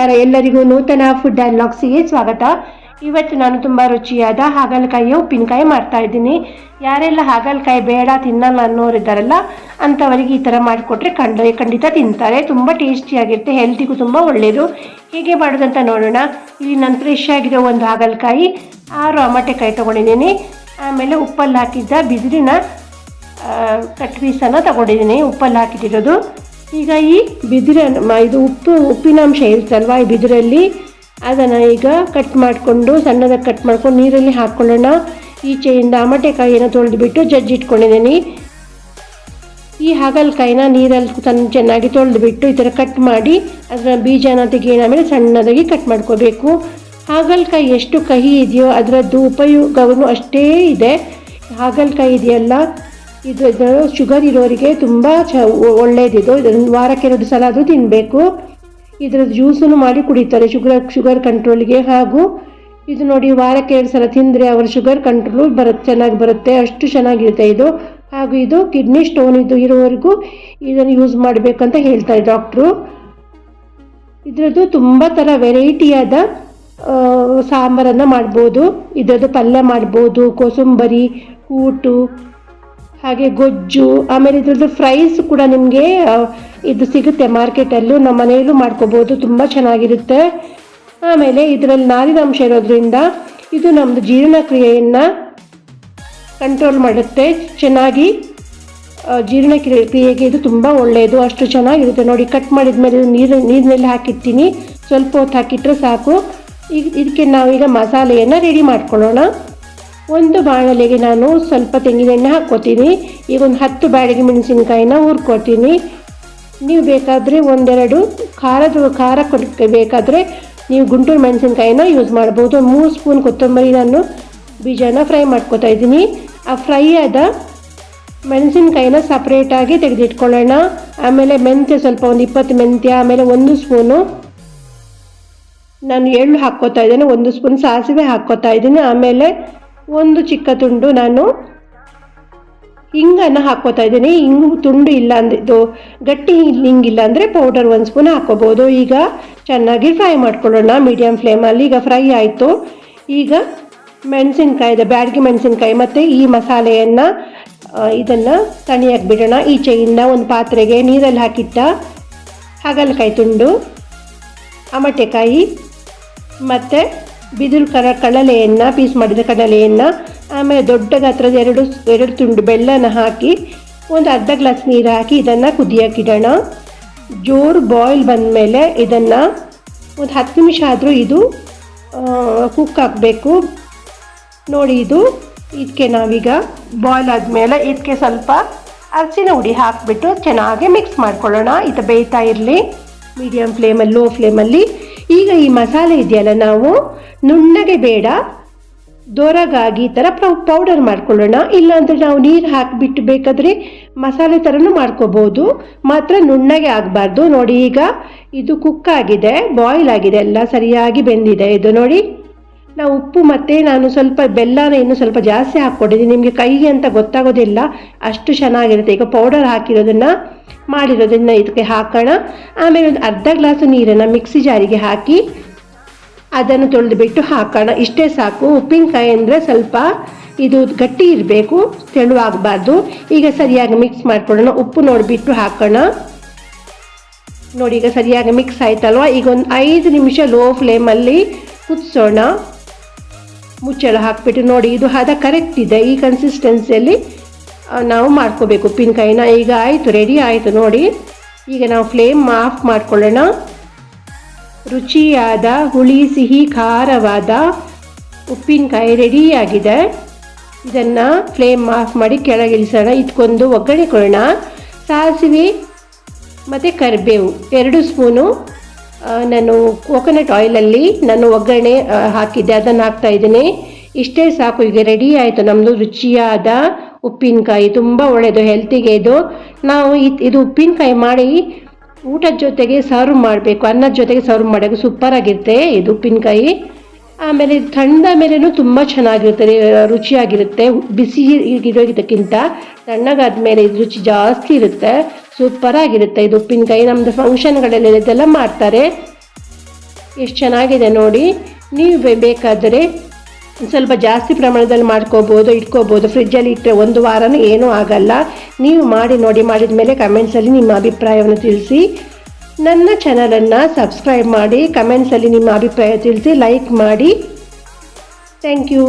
ನಮಸ್ಕಾರ. ಎಲ್ಲರಿಗೂ ನೂತನ ಫುಡ್ ಆ್ಯಂಡ್ ಲಾಗ್ಸಿಗೆ ಸ್ವಾಗತ. ಇವತ್ತು ನಾನು ತುಂಬ ರುಚಿಯಾದ ಹಾಗಲಕಾಯಿಯ ಉಪ್ಪಿನಕಾಯಿ ಮಾಡ್ತಾ ಇದ್ದೀನಿ. ಯಾರೆಲ್ಲ ಹಾಗಲಕಾಯಿ ಬೇಡ ತಿನ್ನಲ್ಲ ಅನ್ನೋರಿದ್ದಾರಲ್ಲ, ಅಂಥವರಿಗೆ ಈ ಥರ ಮಾಡಿಕೊಟ್ರೆ ಕಂಡ ಖಂಡಿತ ತಿಂತಾರೆ. ತುಂಬ ಟೇಸ್ಟಿಯಾಗಿರುತ್ತೆ ಹೆಲ್ತಿಗೂ ತುಂಬ ಒಳ್ಳೆಯದು ಹೇಗೆ ಮಾಡೋದಂತ ನೋಡೋಣ. ಇಲ್ಲಿ ನಾನು ಫ್ರೆಶ್ ಆಗಿರೋ ಒಂದು ಹಾಗಲಕಾಯಿ, ಆರು ಅಮಟೆಕಾಯಿ ತೊಗೊಂಡಿದ್ದೀನಿ. ಆಮೇಲೆ ಉಪ್ಪಲ್ಲಿ ಹಾಕಿದ್ದ ಬಿದಿರಿನ ಕಟ್ ಪೀಸನ್ನು ತಗೊಂಡಿದ್ದೀನಿ. ಉಪ್ಪಲ್ಲಿ ಹಾಕಿಟ್ಟಿರೋದು ಈಗ ಈ ಬಿದಿರ ಇದು ಉಪ್ಪು ಉಪ್ಪಿನಾಂಶ ಇರುತ್ತಲ್ವ ಈ ಬಿದಿರಲ್ಲಿ? ಅದನ್ನು ಈಗ ಕಟ್ ಮಾಡಿಕೊಂಡು, ಸಣ್ಣದಾಗಿ ಕಟ್ ಮಾಡ್ಕೊಂಡು ನೀರಲ್ಲಿ ಹಾಕ್ಕೊಳ್ಳೋಣ. ಈಚೆಯಿಂದ ಅಮಟೆಕಾಯಿಯನ್ನು ತೊಳೆದುಬಿಟ್ಟು ಜಜ್ಜಿಟ್ಕೊಂಡಿದ್ದೀನಿ ಈ ಹಾಗಲಕಾಯಿನ ನೀರಲ್ಲಿ ತನ್ನ ಚೆನ್ನಾಗಿ ತೊಳೆದುಬಿಟ್ಟು ಈ ಥರ ಕಟ್ ಮಾಡಿ ಅದರ ಬೀಜನ ತೆಗೆಯೋಣ ಆಮೇಲೆ ಸಣ್ಣದಾಗಿ ಕಟ್ ಮಾಡ್ಕೋಬೇಕು. ಹಾಗಲಕಾಯಿ ಎಷ್ಟು ಕಹಿ ಇದೆಯೋ ಅದರದ್ದು ಉಪಯೋಗವೂ ಅಷ್ಟೇ ಇದೆ. ಹಾಗಲಕಾಯಿ ಇದೆಯಲ್ಲ ಇದು ಶುಗರ್ ಇರೋರಿಗೆ ತುಂಬ ಚ ಒಳ್ಳೆಯದಿದು ಇದನ್ನು ವಾರಕ್ಕೆ ಎರಡು ಸಲ ಆದರೂ ತಿನ್ನಬೇಕು ಇದರ ಜ್ಯೂಸನ್ನು ಮಾಡಿ ಕುಡಿತಾರೆ ಶುಗರ್ ಶುಗರ್ ಕಂಟ್ರೋಲ್ಗೆ. ಹಾಗೂ ಇದು ನೋಡಿ ವಾರಕ್ಕೆ ಎರಡು ಸಲ ತಿಂದರೆ ಅವರ ಶುಗರ್ ಕಂಟ್ರೋಲು ಬರುತ್ತೆ ಚೆನ್ನಾಗಿ ಬರುತ್ತೆ. ಅಷ್ಟು ಚೆನ್ನಾಗಿರುತ್ತೆ ಇದು. ಹಾಗೂ ಇದು ಕಿಡ್ನಿ ಸ್ಟೋನ್ ಇದು ಇರೋವರೆಗೂ ಇದನ್ನು ಯೂಸ್ ಮಾಡಬೇಕಂತ ಹೇಳ್ತಾರೆ ಡಾಕ್ಟ್ರು. ಇದರದ್ದು ತುಂಬ ಥರ ವೆರೈಟಿಯಾದ ಸಾಂಬಾರನ್ನು ಮಾಡ್ಬೋದು. ಇದರದ್ದು ಪಲ್ಯ ಮಾಡ್ಬೋದು, ಕೋಸಂಬರಿ, ಕೂಟು ಹಾಗೆ ಗೊಜ್ಜು, ಆಮೇಲೆ ಇದ್ರದ್ದು ಫ್ರೈಸ್ ಕೂಡ ನಿಮಗೆ ಇದು ಸಿಗುತ್ತೆ ಮಾರ್ಕೆಟಲ್ಲೂ, ನಮ್ಮ ಮನೆಯಲ್ಲೂ ಮಾಡ್ಕೋಬೋದು, ತುಂಬ ಚೆನ್ನಾಗಿರುತ್ತೆ. ಆಮೇಲೆ ಇದರಲ್ಲಿ ನಾರಿನ ಅಂಶ ಇರೋದ್ರಿಂದ ಇದು ನಮ್ಮದು ಜೀರ್ಣಕ್ರಿಯೆಯನ್ನು ಕಂಟ್ರೋಲ್ ಮಾಡುತ್ತೆ. ಚೆನ್ನಾಗಿ ಜೀರ್ಣ ಕ್ರಿಯೆಗೆ ಇದು ತುಂಬ ಒಳ್ಳೆಯದು ಅಷ್ಟು ಚೆನ್ನಾಗಿರುತ್ತೆ. ನೋಡಿ ಕಟ್ ಮಾಡಿದ ಮೇಲೆ ನೀರು, ನೀರಿನಲ್ಲಿ ಹಾಕಿರ್ತೀನಿ. ಸ್ವಲ್ಪ ಹೊತ್ತು ಹಾಕಿಟ್ರೆ ಸಾಕು. ಈಗ ಇದಕ್ಕೆ ನಾವೀಗ ಮಸಾಲೆಯನ್ನು ರೆಡಿ ಮಾಡ್ಕೊಳ್ಳೋಣ. ಒಂದು ಬಾಣಲೆಗೆ ನಾನು ಸ್ವಲ್ಪ ತೆಂಗಿನೆಣ್ಣೆ ಹಾಕ್ಕೋತೀನಿ. ಈಗ ಒಂದು ಹತ್ತು ಬಾಡಿಗೆ ಮೆಣಸಿನಕಾಯಿನ ಹುರ್ಕೊತೀನಿ. ನೀವು ಬೇಕಾದರೆ ಒಂದೆರಡು ಖಾರದ ಖಾರ ಬೇಕಾದರೆ ನೀವು ಗುಂಟೂರು ಮೆಣಸಿನಕಾಯಿನ ಯೂಸ್ ಮಾಡ್ಬೋದು. ಮೂರು ಸ್ಪೂನ್ ಕೊತ್ತಂಬರಿ ನಾನು ಬೀಜನ ಫ್ರೈ ಮಾಡ್ಕೊತಾ ಇದ್ದೀನಿ. ಆ ಫ್ರೈ ಆದ ಮೆಣಸಿನಕಾಯಿನ ಸಪ್ರೇಟಾಗಿ ತೆಗೆದಿಟ್ಕೊಳ್ಳೋಣ. ಆಮೇಲೆ ಮೆಂತ್ಯ ಸ್ವಲ್ಪ ಒಂದು ಇಪ್ಪತ್ತು ಮೆಂತ್ಯ, ಆಮೇಲೆ ಒಂದು ಸ್ಪೂನು ನಾನು ಎಳ್ಳು ಹಾಕ್ಕೋತಾ ಇದ್ದೇನೆ. ಒಂದು ಸ್ಪೂನ್ ಸಾಸಿವೆ ಹಾಕ್ಕೋತಾ ಇದ್ದೀನಿ. ಆಮೇಲೆ ಒಂದು ಚಿಕ್ಕ ತುಂಡು ನಾನು ಹಿಂಗನ್ನು ಹಾಕ್ಕೋತಾ ಇದ್ದೀನಿ. ಹಿಂಗು ತುಂಡು ಇಲ್ಲ ಅಂದ್ರೆ ಇದು ಗಟ್ಟಿ ಹಿಂಗಿಲ್ಲ ಅಂದರೆ ಪೌಡರ್ ಒಂದು ಸ್ಪೂನ್ ಹಾಕ್ಕೋಬೋದು. ಈಗ ಚೆನ್ನಾಗಿ ಫ್ರೈ ಮಾಡ್ಕೊಳ್ಳೋಣ ಮೀಡಿಯಮ್ ಫ್ಲೇಮಲ್ಲಿ ಈಗ ಫ್ರೈ ಆಯಿತು. ಈಗ ಮೆಣಸಿನ್ಕಾಯಿದ, ಬ್ಯಾಡಗಿ ಮೆಣಸಿನ್ಕಾಯಿ ಮತ್ತು ಈ ಮಸಾಲೆಯನ್ನು ಇದನ್ನು ತಣಿಯಾಗಿ ಬಿಡೋಣ ಈಚೆಯಿಂದ ಒಂದು ಪಾತ್ರೆಗೆ ನೀರಲ್ಲಿ ಹಾಕಿಟ್ಟ ಹಾಗಲಕಾಯಿ ತುಂಡು, ಅಮಟೆಕಾಯಿ ಮತ್ತು ಬಿದಿರು ಕರ ಕಡಲೆಯನ್ನು, ಪೀಸ್ ಮಾಡಿದ ಕಡಲೆಯನ್ನು, ಆಮೇಲೆ ದೊಡ್ಡ ಗಾತ್ರದ ಎರಡು ಎರಡು ತುಂಡು ಬೆಲ್ಲನ ಹಾಕಿ ಒಂದು ಅರ್ಧ ಗ್ಲಾಸ್ ನೀರು ಹಾಕಿ ಇದನ್ನು ಕುದಿಯೋಕ್ಕಿಡೋಣ ಜೋರು ಬಾಯ್ಲ್ ಬಂದಮೇಲೆ ಇದನ್ನು ಒಂದು ಹತ್ತು ನಿಮಿಷ ಆದರೂ ಇದು ಕುಕ್ ಹಾಕಬೇಕು. ನೋಡಿ ಇದು ಇದಕ್ಕೆ ನಾವೀಗ ಬಾಯ್ಲ್ ಆದಮೇಲೆ ಇದಕ್ಕೆ ಸ್ವಲ್ಪ ಅರಸಿನ ಹುಡಿ ಹಾಕಿಬಿಟ್ಟು ಚೆನ್ನಾಗಿ ಮಿಕ್ಸ್ ಮಾಡ್ಕೊಳ್ಳೋಣ. ಇದು ಬೇಯ್ತಾ ಇರಲಿ. ಮೀಡಿಯಮ್ ಫ್ಲೇಮಲ್ಲಿ ಲೋ ಫ್ಲೇಮಲ್ಲಿ ಈಗ ಈ ಮಸಾಲೆ ಇದೆಯಲ್ಲ ನಾವು? ನುಣ್ಣಗೆ ಬೇಡ. ದೊರಗಾಗಿ ಥರ ಪೌಡರ್ ಮಾಡ್ಕೊಳ್ಳೋಣ. ಇಲ್ಲಾಂದರೆ ನಾವು ನೀರು ಹಾಕಿಬಿಟ್ಟು ಬೇಕಾದರೆ ಮಸಾಲೆ ಥರನೂ ಮಾಡ್ಕೋಬೋದು. ಮಾತ್ರ ನುಣ್ಣಗೆ ಆಗಬಾರ್ದು. ನೋಡಿ ಈಗ ಇದು ಕುಕ್ ಆಗಿದೆ ಬಾಯ್ಲ್ ಆಗಿದೆ, ಎಲ್ಲ ಸರಿಯಾಗಿ ಬೆಂದಿದೆ. ಇದು ನೋಡಿ, ನಾವು ಉಪ್ಪು ಮತ್ತು ನಾನು ಸ್ವಲ್ಪ ಬೆಲ್ಲನ ಇನ್ನು ಸ್ವಲ್ಪ ಜಾಸ್ತಿ ಹಾಕ್ಕೊಂಡಿದ್ದೀನಿ. ನಿಮಗೆ ಕೈಗೆ ಅಂತ ಗೊತ್ತಾಗೋದಿಲ್ಲ. ಅಷ್ಟು ಚೆನ್ನಾಗಿರುತ್ತೆ. ಈಗ ಪೌಡರ್ ಹಾಕಿರೋದನ್ನು ಮಾಡಿರೋದನ್ನು ಇದಕ್ಕೆ ಹಾಕೋಣ. ಆಮೇಲೆ ಒಂದು ಅರ್ಧ ಗ್ಲಾಸು ನೀರನ್ನು ಮಿಕ್ಸಿ ಜಾರಿಗೆ ಹಾಕಿ ಅದನ್ನು ತೊಳೆದುಬಿಟ್ಟು ಹಾಕೋಣ. ಇಷ್ಟೇ ಸಾಕು. ಉಪ್ಪಿನಕಾಯಿ ಅಂದರೆ ಸ್ವಲ್ಪ ಇದು ಗಟ್ಟಿ ಇರಬೇಕು, ತೆಳುವಾಗಬಾರ್ದು. ಈಗ ಸರಿಯಾಗಿ ಮಿಕ್ಸ್ ಮಾಡ್ಕೊಳ್ಳೋಣ. ಉಪ್ಪು ನೋಡಿಬಿಟ್ಟು ಹಾಕೋಣ. ನೋಡಿ, ಈಗ ಸರಿಯಾಗಿ ಮಿಕ್ಸ್ ಆಯ್ತಲ್ವ? ಈಗ ಒಂದು ಐದು ನಿಮಿಷ ಲೋ ಫ್ಲೇಮಲ್ಲಿ ಕುದಿಸೋಣ. ಮುಚ್ಚಳ ಹಾಕ್ಬಿಟ್ಟು ನೋಡಿ, ಇದು ಹದ ಕರೆಕ್ಟ್ ಇದೆ. ಈ ಕನ್ಸಿಸ್ಟೆನ್ಸಿಯಲ್ಲಿ ನಾವು ಮಾಡ್ಕೋಬೇಕು. ಉಪ್ಪಿನಕಾಯಿನ ಈಗ ಆಯಿತು ರೆಡಿ ಆಯಿತು ನೋಡಿ. ಈಗ ನಾವು ಫ್ಲೇಮ್ ಆಫ್ ಮಾಡ್ಕೊಳ್ಳೋಣ. ರುಚಿಯಾದ, ಹುಳಿ, ಸಿಹಿ, ಖಾರವಾದ ಉಪ್ಪಿನಕಾಯಿ ರೆಡಿಯಾಗಿದೆ ಇದನ್ನು ಫ್ಲೇಮ್ ಆಫ್ ಮಾಡಿ ಕೆಳಗಿಳಿಸೋಣ ಇದಕ್ಕೊಂದು ಒಗ್ಗರಣೆ ಕೊಡೋಣ ಸಾಸಿವೆ ಮತ್ತು ಕರಿಬೇವು. ಎರಡು ಸ್ಪೂನು ನಾನು ಕೋಕೋನಟ್ ಆಯಿಲಲ್ಲಿ ನಾನು ಒಗ್ಗರಣೆ ಹಾಕಿದ್ದೆ. ಅದನ್ನು ಹಾಕ್ತಾ ಇದ್ದೀನಿ. ಇಷ್ಟೇ ಸಾಕು. ಈಗ ರೆಡಿ ಆಯಿತು. ನಮ್ಮದು ರುಚಿಯಾದ ಉಪ್ಪಿನಕಾಯಿ ತುಂಬ ಒಳ್ಳೆಯದು ಹೆಲ್ತಿಗೆ ಇದು. ನಾವು ಇದ್- ಉಪ್ಪಿನಕಾಯಿ ಮಾಡಿ ಊಟದ ಜೊತೆಗೆ ಸರ್ವ್ ಮಾಡಬೇಕು, ಅನ್ನದ ಜೊತೆಗೆ ಸರ್ವ್ ಮಾಡಬೇಕು ಸೂಪರ್ ಆಗಿರುತ್ತೆ ಇದು ಉಪ್ಪಿನಕಾಯಿ. ಆಮೇಲೆ ತಣ್ಣದ ಮೇಲೇನೂ ತುಂಬ ಚೆನ್ನಾಗಿರುತ್ತೆ ರುಚಿಯಾಗಿರುತ್ತೆ. ಬಿಸಿ ಇರೋದಕ್ಕಿಂತ ತಣ್ಣಗಾದ ಮೇಲೆ ಇದು ರುಚಿ ಜಾಸ್ತಿ ಇರುತ್ತೆ ಸೂಪರ್ ಆಗಿರುತ್ತೆ ಇದು ಉಪ್ಪಿನಕಾಯಿ. ನಮ್ಮದು ಫಂಕ್ಷನ್ಗಳಲ್ಲಿ ಇದೆಲ್ಲ ಮಾಡ್ತಾರೆ. ಎಷ್ಟು ಚೆನ್ನಾಗಿದೆ ನೋಡಿ, ನೀವು ಬೇಕಾದರೆ ಸ್ವಲ್ಪ ಜಾಸ್ತಿ ಪ್ರಮಾಣದಲ್ಲಿ ಮಾಡ್ಕೋಬೋದು, ಇಟ್ಕೋಬೋದು. ಫ್ರಿಜ್ಜಲ್ಲಿ ಇಟ್ಟರೆ ಒಂದು ವಾರನೂ ಏನೂ ಆಗಲ್ಲ. ನೀವು ಮಾಡಿ ನೋಡಿ ಮಾಡಿದ ಮೇಲೆ ಕಮೆಂಟ್ಸಲ್ಲಿ ನಿಮ್ಮ ಅಭಿಪ್ರಾಯವನ್ನು ತಿಳಿಸಿ. ನನ್ನ ಚಾನಲನ್ನು ಸಬ್ಸ್ಕ್ರೈಬ್ ಮಾಡಿ ಕಮೆಂಟ್ಸಲ್ಲಿ ನಿಮ್ಮ ಅಭಿಪ್ರಾಯ ತಿಳಿಸಿ ಲೈಕ್ ಮಾಡಿ. Thank you